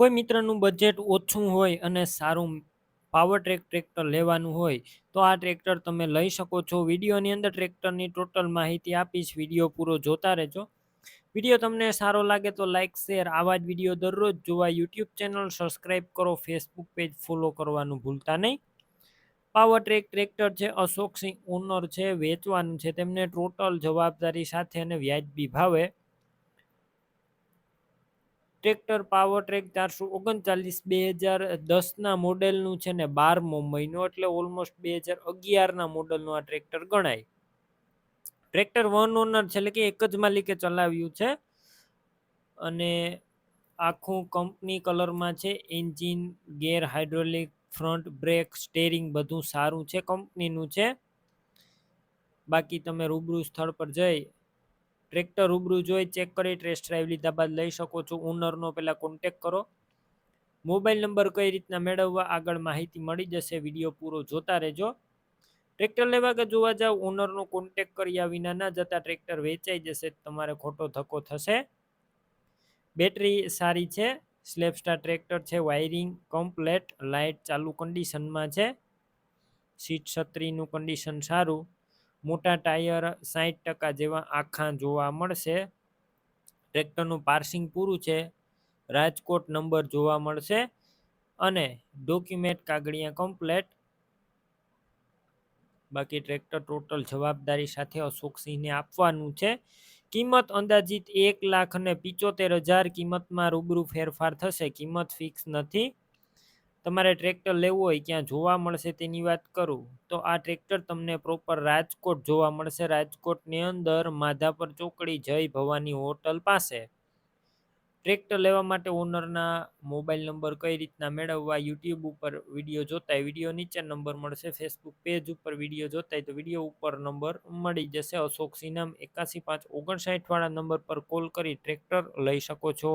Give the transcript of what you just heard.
કોઈ મિત્રનું બજેટ ઓછું હોય અને સારું પાવર ટ્રેક ટ્રેક્ટર લેવાનું હોય, તો આ ટ્રેક્ટર તમે લઈ શકો છો. વિડીયોની અંદર ટ્રેક્ટરની ટોટલ માહિતી આપીશ. વીડિયો પૂરો જોતા રહેજો. વીડિયો તમને સારો લાગે તો લાઇક શેર આવા જ વીડિયો દરરોજ જોવા યુટ્યુબ ચેનલ સબસ્ક્રાઈબ કરો ફેસબુક પેજ ફોલો કરવાનું ભૂલતા નહીં. પાવર ટ્રેક ટ્રેક્ટર છે અશોક સિંહ ઓનર છે, વેચવાનું છે. તેમને ટોટલ જવાબદારી સાથે અને વ્યાજબી ભાવે ટ્રેક્ટર પાવર ટ્રેક ચારસો ઓગણચાલીસ, બે હજાર દસના મોડેલનું છે ને બારમો મહિનો, એટલે ઓલમોસ્ટ બે હજાર અગિયારના મોડેલનું આ ટ્રેક્ટર ગણાય. ટ્રેક્ટર વન ઓનર છે, એટલે કે એક જ માલિકે ચલાવ્યું છે. અને આખું કંપની કલરમાં છે, engine, gear hydraulic, front brake, steering બધું સારું છે, કંપનીનું છે. બાકી તમે રૂબરૂ સ્થળ પર જઈ ટ્રેક્ટર રૂબરૂ જોઈ ચેક કરી ટેસ્ટ ડ્રાઈવ લીધા બાદ લઈ શકો છો. ઓનરનો પહેલાં કોન્ટેક કરો. મોબાઈલ નંબર કઈ રીતના મેળવવા આગળ માહિતી મળી જશે વીડિયો પૂરો જોતા રહેજો. ટ્રેક્ટર લેવા કે જોવા જાવ ઓનરનો કોન્ટેક કર્યા વિના ના જતા ટ્રેક્ટર વેચાઈ જશે, તમારે ખોટો ધક્કો થશે. બેટરી સારી છે સ્લેપસ્ટાર ટ્રેક્ટર છે વાયરિંગ કમ્પ્લેટ લાઇટ ચાલુ કન્ડિશનમાં છે. સીટ છત્રીનું કન્ડિશન સારું. મોટા ટાયર સાહીઠ ટકા જેવા આખા જોવા મળશે. ટ્રેક્ટરનું પાર્સિંગ પૂરું છે. રાજકોટ નંબર જોવા મળશે. અને ડોક્યુમેન્ટ કાગળિયા કમ્પ્લેટ બાકી ટ્રેક્ટર ટોટલ જવાબદારી સાથે અશોકસિંહને આપવાનું છે. કિંમત અંદાજિત એક લાખ અને પિચોતેર હજાર કિંમતમાં રૂબરૂ ફેરફાર થશે. કિંમત ફિક્સ નથી. તમારે ટ્રેક્ટર લેવું હોય ક્યાં જોવા મળશે તેની વાત કરું? તો આ ટ્રેક્ટર તમને પ્રોપર રાજકોટ જોવા મળશે. રાજકોટની અંદર માધાપર ચોકડી, જય ભવાની હોટલ પાસે. ટ્રેક્ટર લેવા માટે ઓનરના મોબાઈલ નંબર કઈ રીતના મેળવવા, યુટ્યુબ ઉપર વીડિયો જોતા વીડિયો નીચે નંબર મળશે. ફેસબુક પેજ ઉપર વીડિયો જોતા તો વીડિયો ઉપર નંબર મળી જશે. અશોક સિનામ એકાસી પાંચ ઓગણસાઠવાળા નંબર પર કોલ કરી ટ્રેક્ટર લઈ શકો છો.